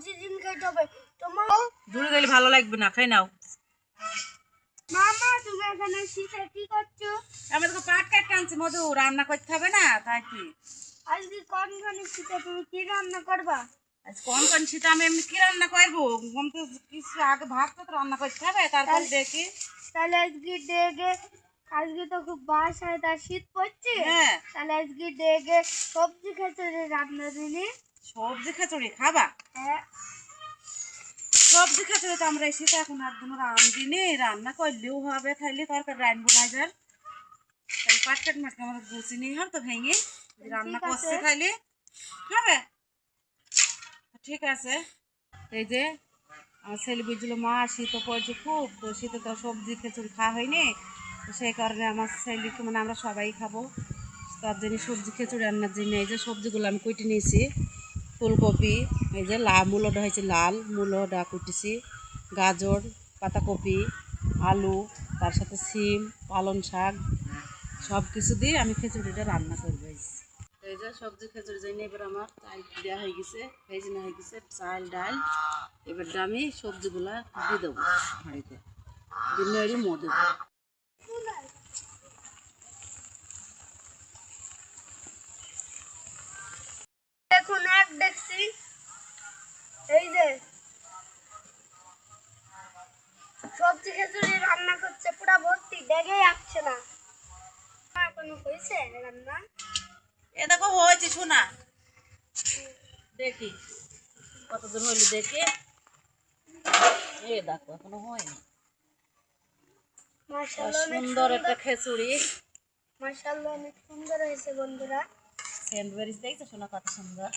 প্রতিদিন খেতে হবে। তোমার দূরে গেলে ভালো লাগবে না খাই নাও। মামা তুমি এখানে শীতে কি করছ? আমি তোকে পাট কাটতে আনছি মধু রান্না করতে হবে না তাই কি? আজকে কোন কোন শীতে তুমি কি রান্না করবা? আজ কোন কোন শীত আমি এমনি কি রান্না করব? তো কিছু আগে ভাত তো রান্না করতে হবে তারপর দেখি। তাহলে আজকে ডেগে আজকে তো খুব বাসায় তার শীত পড়ছে। হ্যাঁ। তাহলে আজকে ডেগে সবজি খেচুড়ি রান্না দিলি সবজি খিচুড়ি খাবা? হ্যাঁ। সবজি খিচুড়ি তো আমরা শীতে এখন একদম রান্ধিনি রান্না করলেও হবে খাইলে তরকারি রানবো না যার তাহলে পাট কাট মাছকে আমাদের গুছি নিয়ে হবে তো ভেঙে রান্না করছে খাইলে হবে? ঠিক আছে। এই যে আমার ছেলে বুঝলো মা শীত পড়ছে খুব তো শীতে তো সবজি খিচুড়ি খাওয়া হয়নি তো সেই কারণে আমার ছেলেকে মানে আমরা সবাই খাব। তার জন্য সবজি খিচুড়ি রান্নার জন্য এই যে সবজিগুলো আমি কুটে নিয়েছি। ফুলকপি, এই যে লাল মূলোটা হয়েছে লাল, মূলোটা কুটেছি, গাজর, পাতাকপি, আলু, তার সাথে সিম, পালং শাক সব কিছু দিয়ে আমি খিচুড়িটা রান্না করব এই যে। সবজি খিচুড়ি জন্য এবার আমার চাল দেওয়া হয়ে গেছে ভেজিনা হয়ে গেছে, চাল, ডাল এবার আমি সবজিগুলা দিয়ে দেবো হাঁড়িতে দিনের মো দেবো এখন এই যে সবজি খেচুড়ি রান্না করছে পুরা ভর্তি ডেগেই আসছে না। এখনও হয়েছে রান্না? এ দেখো হয়েছে শোনা। দেখি কতদূর হইল দেখি। এ দেখো এখনও হয়নি। সুন্দর একটা খিচুড়ি। মাশাআল্লাহ অনেক সুন্দর হয়েছে বন্ধুরা। বেরিস দেখছ শোনা কত সুন্দর।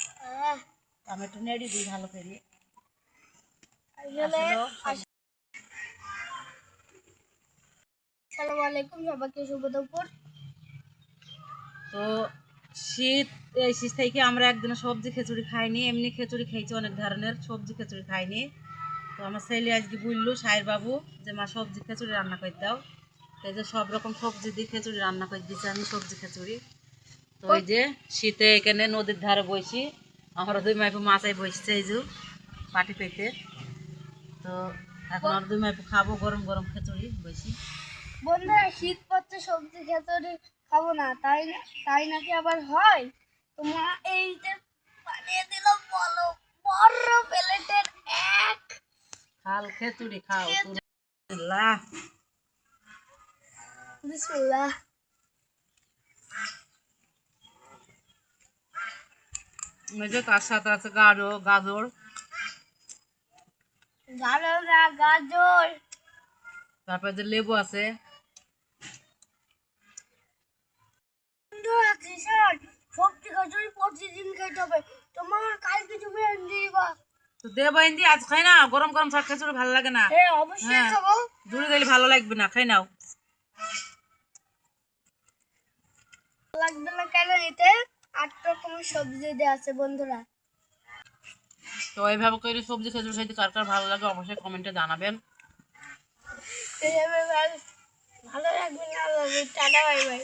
একটু নেড়ি দিই ভালো করে আসলে আসলেও আসসালামু আলাইকুম সবাইকে শুভ দুপুর তো শীত এই শীত থেকে আমরা একদিন সবজি খিচুড়ি খাইনি এমনি খিচুড়ি খাইছি অনেক ধরনের সবজি খিচুড়ি খাইনি। তো আমার ছেলে আজকে বলল সাহের বাবু যে মা সবজি খিচুড়ি রান্না করে দাও। তো এই যে সব রকম সবজি দিয়ে খিচুড়ি রান্না করে দিয়েছি আমি সবজি খিচুড়ি। তো ওই যে শীতে এখানে নদীর ধারে বসি আমরা দুই মাইপু মাছাই বসছে এই যে পাটি পেতে। তো এখন আর দুই মাইপু খাব গরম গরম খিচুড়ি বসি। বন্ধুরা শীত পড়ছে সবজি খেতে খাব না তাই না- তাই নাকি আবার হয়? তো মা এই যে বানিয়ে দিল বলো বড় প্লেটের এক। খাল খিচুড়ি খাও বিসমিল্লাহ। এই যে তার সাথে আছে গাজর গাজর তারপরে যে লেবু আছে সবজি খেচুড়ি প্রতিদিন খেতে হবে তোমার কালকে তুমি দিবা তো দেব ইন্দি আজ খাই না গরম গরম শাক খিচুড়ি ভালো লাগে না অবশ্যই। খাব দূরে গেলে ভালো লাগবে না খাই নাও লাগবে না কেন এতে আট রকমের সবজি দেওয়া আছে বন্ধুরা। তো এইভাবে করে সবজি খেজুর খাইতে কার কার ভালো লাগে অবশ্যই কমেন্টে জানাবেন। ভালো- ভালো লাগবে না টাটা বাই বাই।